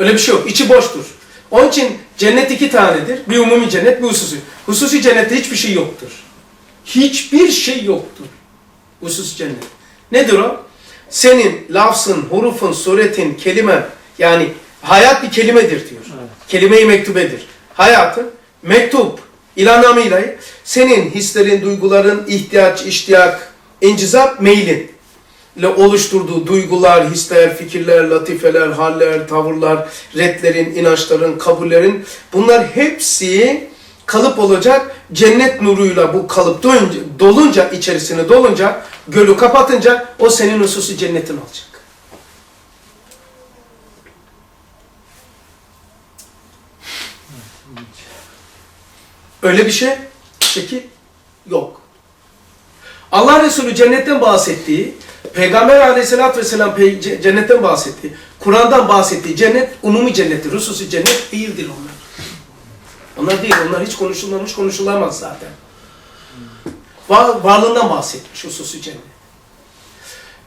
Öyle bir şey yok. İçi boştur. Onun için cennet iki tanedir. Bir umumi cennet, bir hususi. Hususi cennette hiçbir şey yoktur. Hiçbir şey yoktur. Hususi cennet. Nedir o? Senin lafzın, hurufun, suretin, kelime yani hayat bir kelimedir diyor. Kelime-i mektubedir. Hayatın mektup ilanamıyla senin hislerin, duyguların, ihtiyaç, iştiyak, incizap, meylin ile oluşturduğu duygular, hisler, fikirler, latifeler, haller, tavırlar, redlerin, inançların, kabullerin bunlar hepsi kalıp olacak. Cennet nuruyla bu kalıp dolunca, içerisine dolunca, gölü kapatınca o senin hususi cennetin olacak. Öyle bir şey, şekil yok. Allah Resulü cennetten bahsettiği, Peygamber aleyhissalatü vesselam cennetten bahsettiği, Kur'an'dan bahsettiği cennet umumi cennettir. Hususi cennet değildir onlar. Onlar değil, onlar hiç konuşulmamış, konuşulamaz zaten. Var, varlığından bahsetmiş hususi cennet.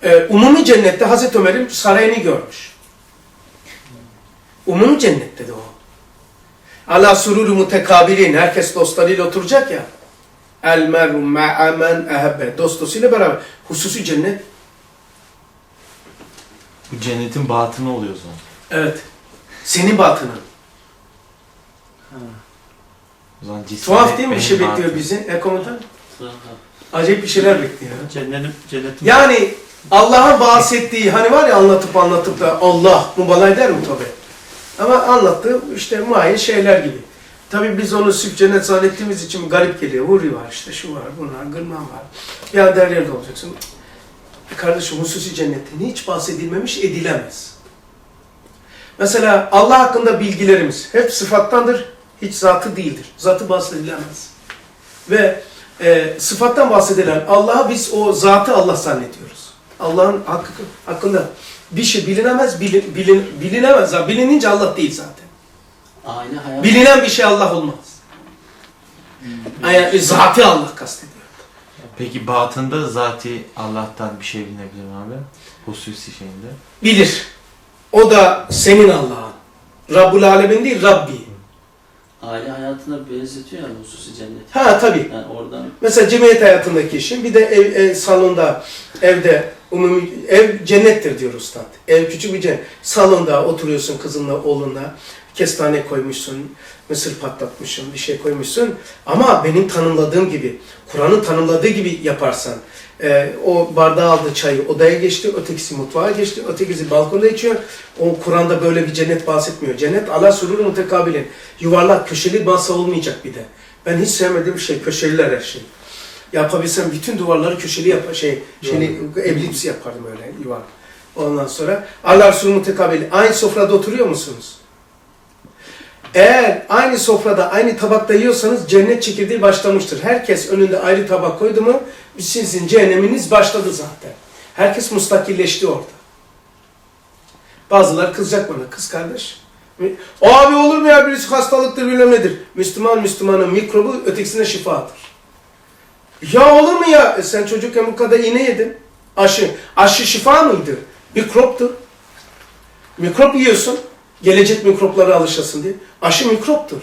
Ee, umumi cennette Hazreti Ömer'in sarayını görmüş. Umumi cennette de o. Ala sururu mutekabilin. Herkes dostlarıyla oturacak ya. El meru ma'amen ehebbe. Dost dostuyla beraber. Hususi cennet. Bu cennetin batını oluyor o zaman. Evet. Senin batının. O zaman cismi Tuhaf değil mi bir benim şey bekliyor batınım. bizi? E komutan? Acayip bir şeyler bekliyor. Cennetim, cennetim. Yani Allah'ın bahsettiği hani var ya anlatıp anlatıp da Allah mübalağa eder mi tabi? Ama anlattığı işte muayyen şeyler gibi. Tabi biz onu süt cennet zannettiğimiz için garip geliyor. Huri var işte şu var bunlar gırman var. Ya deryerde olacaksın. Kardeşim hususi cennetten hiç bahsedilmemiş edilemez. Mesela Allah hakkında bilgilerimiz hep sıfattandır. Hiç zatı değildir. Zatı bahsedilemez. Ve e, sıfattan bahsedilen Allah'a biz o zatı Allah zannediyoruz. Allah'ın hakkı, hakkında bir şey bilinemez, bilin, bilin, bilinemez. Bilinince Allah değil zaten. Aile hayat. Bilinen bir şey Allah olmaz. Yani zatı Allah kastediyor. Peki batında zati Allah'tan bir şey bilinebilir mi abi? Hususi şeyinde. Bilir. O da senin Allah'ın. Rabbul Alemin değil, Rabbi. Aile hayatına benzetiyor yani hususi cennet. Ha tabii. Yani oradan Mesela cemiyet hayatındaki işin bir de ev, ev salonda, evde, umumi, ev cennettir diyor ustad. Ev küçük bir cennet. Salonda oturuyorsun kızınla, oğlunla, kestane koymuşsun, mısır patlatmışsın, bir şey koymuşsun. Ama benim tanımladığım gibi, Kur'an'ın tanımladığı gibi yaparsan, e, o bardağı aldı çayı odaya geçti, ötekisi mutfağa geçti, ötekisi balkonda içiyor. O Kur'an'da böyle bir cennet bahsetmiyor. Cennet Allah sururu mutekabilin. Yuvarlak, köşeli masa olmayacak bir de. Ben hiç sevmediğim şey köşeliler her şey. Yapabilsem bütün duvarları köşeli yap şey şeyli evlips yapardım öyle yuvarlak. Ondan sonra Allah Resulü mutekabili. Aynı sofrada oturuyor musunuz? Eğer aynı sofrada aynı tabakta yiyorsanız cennet çekirdeği başlamıştır. Herkes önünde ayrı tabak koydu mu sizin cehenneminiz başladı zaten. Herkes mustakilleşti orada. Bazıları kızacak bana. Kız kardeş. Abi olur mu ya birisi hastalıktır bilmem nedir. Müslüman Müslümanın mikrobu ötekisine şifadır. Ya olur mu ya? E sen çocukken bu kadar iğne yedin. Aşı. Aşı şifa mıydı? Mikroptu. Mikrop yiyorsun. Gelecek mikroplara alışasın diye. Aşı mikroptur.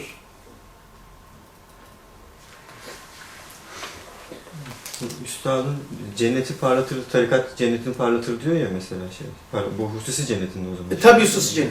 Üstadın cenneti parlatır, tarikat cennetini parlatır diyor ya mesela şey. Bu hususi cennetin o zaman. E tabi hususi cennet.